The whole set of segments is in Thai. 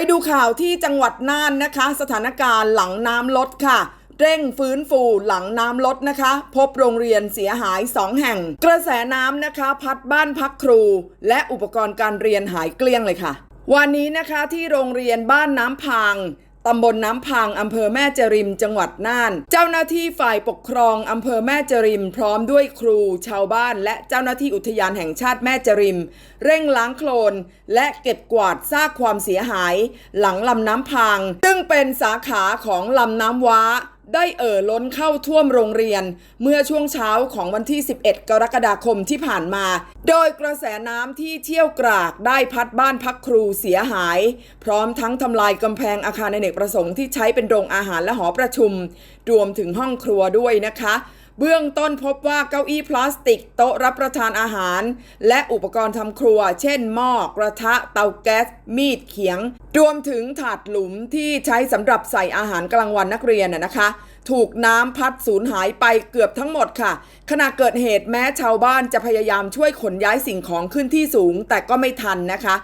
ไปดูข่าวที่จังหวัดน่านนะคะ สถานการณ์หลังน้ำลดค่ะ เร่งฟื้นฟูหลังน้ำลดนะคะ พบโรงเรียนเสียหาย 2 แห่ง กระแสน้ำนะคะ พัดบ้านพักครู และอุปกรณ์การเรียนหายเกลี้ยงเลยค่ะ วันนี้นะคะที่โรงเรียนบ้านน้ำพัง ตำบลน้ำพังอำเภอแม่จริมจังหวัดน่าน เจ้าหน้าที่ฝ่ายปกครองอำเภอแม่จริม พร้อมด้วยครู ชาวบ้าน และเจ้าหน้าที่อุทยานแห่งชาติแม่จริม เร่งล้างโคลน และเก็บกวาดซากความเสียหาย หลังลำน้ำพัง ซึ่งเป็นสาขาของลำน้ำว้า ได้เอ่อล้นเข้าท่วมโรงเรียน เมื่อช่วงเช้าของวันที่ 11 กรกฎาคมที่ผ่านมา โดยกระแสน้ำที่เชี่ยวกรากได้พัดบ้านพักครูเสียหาย พร้อมทั้งทำลายกำแพงอาคารในเนกประสงค์ที่ใช้เป็นโรงอาหารและหอประชุม รวมถึงห้องครัวด้วยนะคะ เบื้องต้นพบว่าเก้าอี้พลาสติกโต๊ะรับประทานอาหาร และอุปกรณ์ทำครัว เช่นหม้อกระทะเตาแก๊ส มีดเขียง รวมถึงถาดหลุมที่ใช้สำหรับใส่อาหารกลางวันนักเรียนนะนะคะถูกน้ำพัดสูญหายไปเกือบทั้งหมดค่ะ ขณะเกิดเหตุแม้ชาวบ้านจะพยายามช่วยขนย้ายสิ่งของขึ้นที่สูง แต่ก็ไม่ทันนะคะ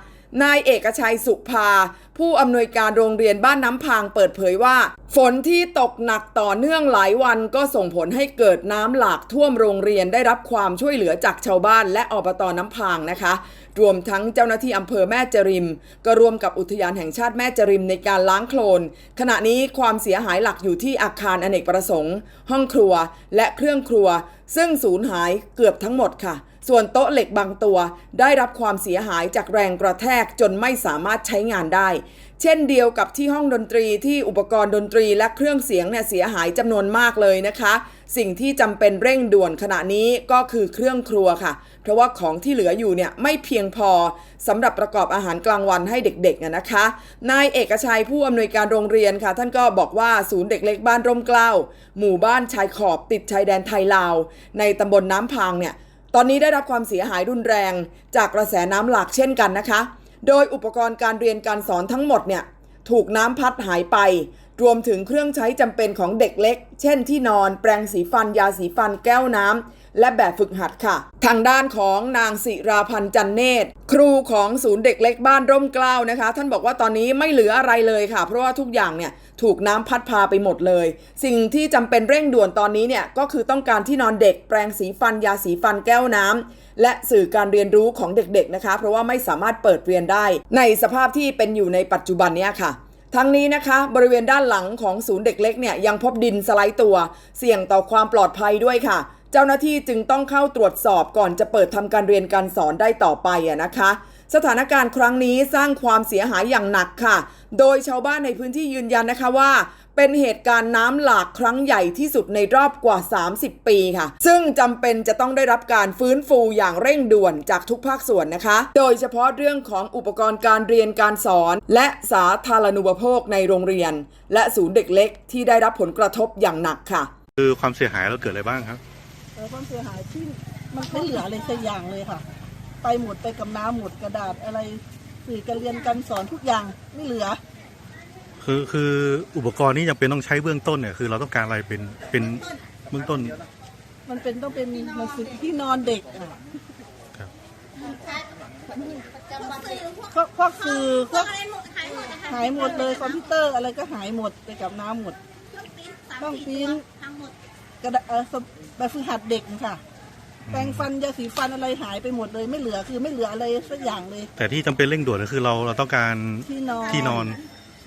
นายเอกชัยสุภา ผู้อำนวยการโรงเรียนบ้านน้ำพางเปิดเผยว่า ฝนที่ตกหนักต่อเนื่องหลายวันก็ส่งผลให้เกิดน้ำหลากท่วมโรงเรียนได้รับความช่วยเหลือจากชาวบ้านและอบตน้ำพางนะคะ รวมทั้งเจ้าหน้าที่อำเภอแม่จริม ก็รวมกับอุทยานแห่งชาติแม่จริมในการล้างโคลน ขณะนี้ความเสียหายหลักอยู่ที่อาคารอเนกประสงค์ ห้องครัวและเครื่องครัว ซึ่งสูญหายเกือบทั้งหมดค่ะ ส่วนโต๊ะเหล็กบางตัว ได้รับความเสียหายจากแรงกระแทกจนไม่สามารถใช้งานได้ เช่นเดียวกับที่ห้องดนตรีที่อุปกรณ์ดนตรีและเครื่องเสียงเนี่ยเสียหายจำนวนมากเลยนะคะ สิ่งที่จำเป็นเร่งด่วนขณะนี้ก็คือเครื่องครัวค่ะ เพราะว่าของที่เหลืออยู่เนี่ยไม่เพียงพอสำหรับประกอบอาหารกลางวันให้เด็กๆนะคะ นายเอกชัยผู้อำนวยการโรงเรียนค่ะ ท่านก็บอกว่าศูนย์เด็กเล็กบ้านร่มเกล้าหมู่บ้านชายขอบติดชายแดนไทยลาว ในตำบลน้ำพางเนี่ย ตอนนี้ได้รับความเสียหายรุนแรง จากกระแสน้ำหลากเช่นกันนะคะ โดยอุปกรณ์การเรียนการสอนทั้งหมดเนี่ยถูกน้ำพัดหายไป รวมถึงเครื่องใช้จำเป็นของเด็กเล็ก เช่นที่นอน แปรงสีฟัน ยาสีฟัน แก้วน้ำ และแบบฝึกหัดค่ะ ทางด้านของนางศิราพันธ์จันเนตร ครูของศูนย์เด็กเล็กบ้านร่มเกล้านะคะ ท่านบอกว่าตอนนี้ไม่เหลืออะไรเลยค่ะ เพราะว่าทุกอย่างเนี่ย ถูกน้ำพัดพาไปหมดเลย สิ่งที่จำเป็นเร่งด่วนตอนนี้เนี่ยก็คือต้องการที่นอนเด็กแปรงสีฟันยาสีฟันแก้วน้ำและสื่อการเรียนรู้ของเด็กๆนะคะ เพราะว่าไม่สามารถเปิดเรียนได้ ในสภาพที่เป็นอยู่ในปัจจุบันเนี้ยค่ะทั้งนี้นะคะบริเวณด้านหลังของศูนย์เด็กเล็กเนี่ยยังพบดินสไลด์ตัว เสี่ยงต่อความปลอดภัยด้วยค่ะ เจ้าหน้าที่จึงต้องเข้าตรวจสอบก่อนจะเปิดทำการเรียนการสอนได้ต่อไปอะนะคะ สถานการณ์ครั้งนี้สร้างความเสียหายอย่างหนักค่ะ โดยชาวบ้านในพื้นที่ยืนยันนะคะว่า เป็นเหตุการณ์น้ำหลากครั้งใหญ่ที่สุดในรอบกว่า 30 ปีค่ะ ซึ่งจำเป็นจะต้องได้รับการฟื้นฟูอย่างเร่งด่วนจากทุกภาคส่วนนะคะ โดยเฉพาะเรื่องของอุปกรณ์การเรียนการสอน และสาธารณูปโภคในโรงเรียน และศูนย์เด็กเล็ก ที่ได้รับผลกระทบอย่างหนักค่ะ คือความเสียหายเราเกิดอะไรบ้างครับเออความเสียหายที่มันไม่เหลืออะไรสักอย่างเลยค่ะ ไปหมดไปกับน้ำหมดกระดาษอะไรสื่อการเรียนการสอนทุกอย่างไม่เหลือ คือคืออุปกรณ์นี้ยังเป็นต้องใช้เบื้องต้นเนี่ยคือเราต้องการอะไรเป็นเป็นเบื้องต้น มันเป็นต้องเป็นมันคือที่นอนเด็กอะครับพวกพวกสื่อพวกหายหมดเลยคอมพิวเตอร์อะไรก็หายหมดไปกับน้ำหมดต้องพิมพ์กระดาษเอ่อสมุดแบบฝึกหัดเด็กค่ะ แปรงฟันยาสีฟันอะไรหายไปหมดเลย ไม่เหลือคือไม่เหลืออะไรสักอย่างเลย แต่ที่จำเป็นเร่งด่วนก็คือเราเราต้องการที่นอน ที่นอน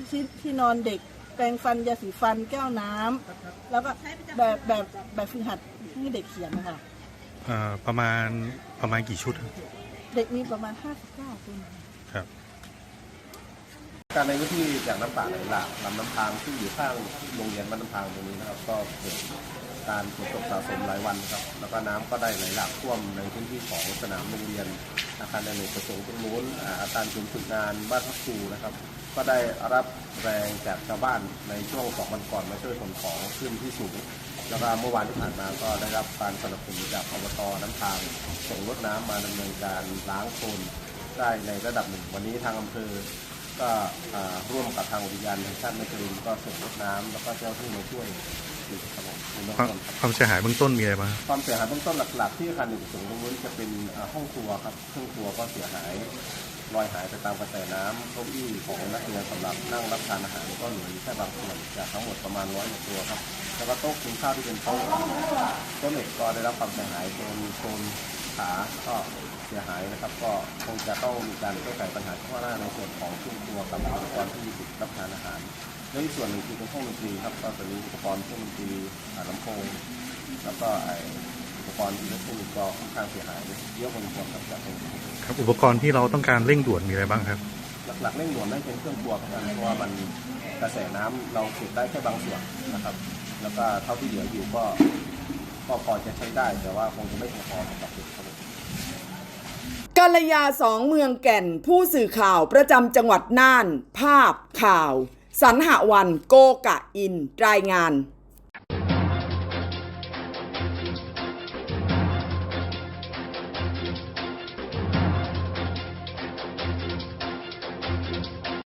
ที่ที่นอนเด็ก แปรงฟันยาสีฟันแก้วน้ำแล้วก็แบบแบบแบบฝึกหัดให้เด็กเขียนนะคะเอ่อประมาณประมาณกี่ชุดครับเด็กมีประมาณ 59 คน ครับ การในพื้นที่จากน้ำป่าไหลหลากลำน้ำพางซึ่งอยู่ข้างโรงเรียนบ้านน้ำพางตรงนี้นะครับ ก็เกิด การฝนตกสะสมหลายวันครับ แล้วก็น้ำก็ได้ไหลหลากท่วมในพื้นที่ของสนามโรงเรียน อาคารอเนกประสงค์ตรงนู้นอ่าอาคารศูนย์ฝึกงานบ้านพักครูนะครับ ก็ได้รับแรงจากชาวบ้านในช่วงสองวันก่อนมาช่วยขนของขึ้นที่สูงแล้วก็เมื่อวานที่ผ่านมาก็ได้รับการสนับสนุนจากอบตน้ำพาง ส่งรถน้ำมาดำเนินการล้างโคลนได้ในระดับหนึ่ง วันนี้ทางอำเภอ ก็อ่าร่วมกับทางอุทยานแห่งชาติแม่กรินก็ส่งรถน้ำแล้วก็เจ้าหน้าที่มาช่วยอีกครับผมในเบื้องความต้นครับความเสียหายเบื้องต้นมีอะไรบ้างครับความเสียหายเบื้องต้นหลักๆ ที่อาคารหนึ่งสูงตรงนู้นจะเป็นอ่าห้องครัวครับเครื่องครัวก็เสียหายลอยหายไปตามกระแสน้ำเก้าอี้ของนักเรียนสำหรับนั่งรับทานอาหารก็เหลืออยู่แค่บางส่วนจากทั้งหมดประมาณร้อยกว่าตัวครับแล้วก็โต๊ะกินข้าวที่เป็นโต๊ะโต๊ะเหล็กก็ได้รับความเสียหายโซนโซนขาก็ เสียหายนะครับ ก็คงจะต้องมีการแก้ไขปัญหาเฉพาะหน้าในส่วนของเครื่องครัวกับอุปกรณ์ที่มีสิทธิ์รับทานอาหารและอีกส่วนหนึ่งคือเป็นห้องดนตรีครับก็จะมีอุปกรณ์เครื่องดนตรีอ่าลำโพงแล้วก็ไออุปกรณ์อิเล็กทรอนิกส์ก็ค่อนข้างเสียหายเยอะพอสมควรครับจากตรงนี้ครับอุปกรณ์ที่เราต้องการเร่งด่วนมีอะไรบ้างครับหลักๆเร่งด่วนนั่นเป็นเครื่องครัวครับเพราะว่ามันกระแสน้ำเราเก็บได้แค่บางส่วนนะครับ แล้วก็เท่าที่เหลืออยู่ก็ก็พอจะใช้ได้แต่ว่าคงจะไม่เพียงพอสำหรับเด็กครับ กัลยาสองเมืองแก่นผู้สื่อข่าวประจำจังหวัดน่าน ภาพข่าว สันหวันโกกะอิน รายงาน